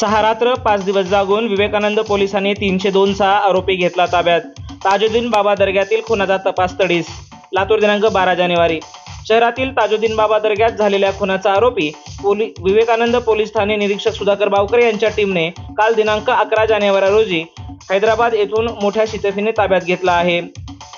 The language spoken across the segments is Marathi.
सहा रात्र पाच दिवस जागून विवेकानंद पोलिसांनी तीनशे दोनचा आरोपी घेतला ताब्यात. ताजुद्दीन बाबा दर्ग्यातील खुनाचा तपास तडीस. लातूर दिनांक बारा जानेवारी. शहरातील ताजुद्दीन बाबा दर्ग्यात झालेल्या खुनाचा आरोपी पोली विवेकानंद पोलीस ठाणे निरीक्षक सुधाकर बावकर यांच्या टीमने काल दिनांक अकरा जानेवारी रोजी हैदराबाद येथून मोठ्या शितफीने ताब्यात घेतला आहे.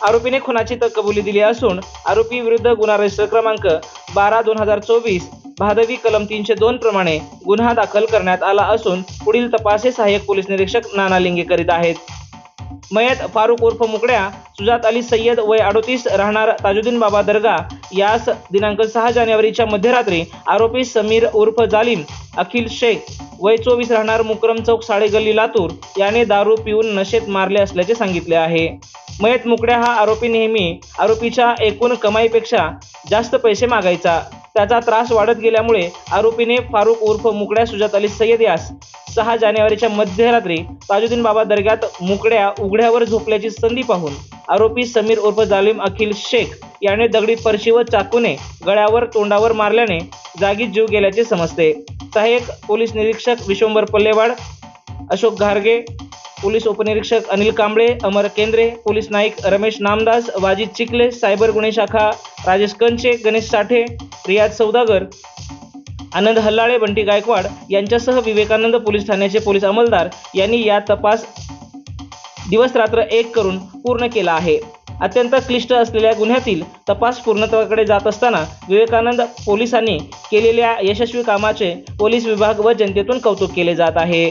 आरोपीने खुनाची तकबुली कबुली दिली असून आरोपी विरुद्ध गुन्हा रजिस्टर क्रमांक बारा दोन हजार चोवीस भादवी कलम तीनशे दोन प्रमाणे गुन्हा दाखल करण्यात आला असून पुढील तपास हे सहाय्यक पोलीस निरीक्षक नाना लिंगे करीत आहेत. मयत फारुक उर्फ मुकड्या सुजात अली सय्यद वय अडोतीस राहणार ताजुद्दीन बाबा दर्गा यास दिनांक सहा जानेवारीच्या मध्यरात्री आरोपी समीर उर्फ जालिम अखिल शेख वय चोवीस राहणार मुकरम चौक साडेगल्ली लातूर याने दारू पिऊन नशेत मारले असल्याचे सांगितले आहे. मयत मुकड्या हा आरोपी नेहमी आरोपीच्या एकूण कमाईपेक्षा जास्त पैसे मागायचा. त्याचा त्रास वाढत गेल्यामुळे आरोपीने फारुक उर्फ मुकड्या सुजात अली सय्यद यास सहा जानेवारीच्या मध्यरात्री ताजुद्दीन बाबा दर्ग्यात मुकड्या उघड्यावर झोपल्याची संधी पाहून आरोपी समीर उर्फ जालिम अखिल शेख याने दगडी फरशी व चाकूने गळ्यावर तोंडावर मारल्याने जागीच जीव गेल्याचे समजते. सहाय्यक पोलीस निरीक्षक विश्वंभर पल्लेवाड अशोक घारगे पोलीस उपनिरीक्षक अनिल कांबळे अमर केंद्रे पोलीस नाईक रमेश नामदास वाजिद चिखले सायबर गुन्हे शाखा राजेश कंचे गणेश साठे रियाज सौदागर आनंद हल्लाळे बंटी गायकवाड यांच्यासह विवेकानंद पोलीस ठाण्याचे पोलीस अंमलदार यांनी या तपास दिवस रात्र एक करून पूर्ण केला आहे. अत्यंत क्लिष्ट असलेल्या गुन्ह्यातील तपास पूर्णत्वाकडे जात असताना विवेकानंद पोलिसांनी केलेल्या यशस्वी कामाचे पोलीस विभाग व जनतेतून कौतुक केले जात आहे.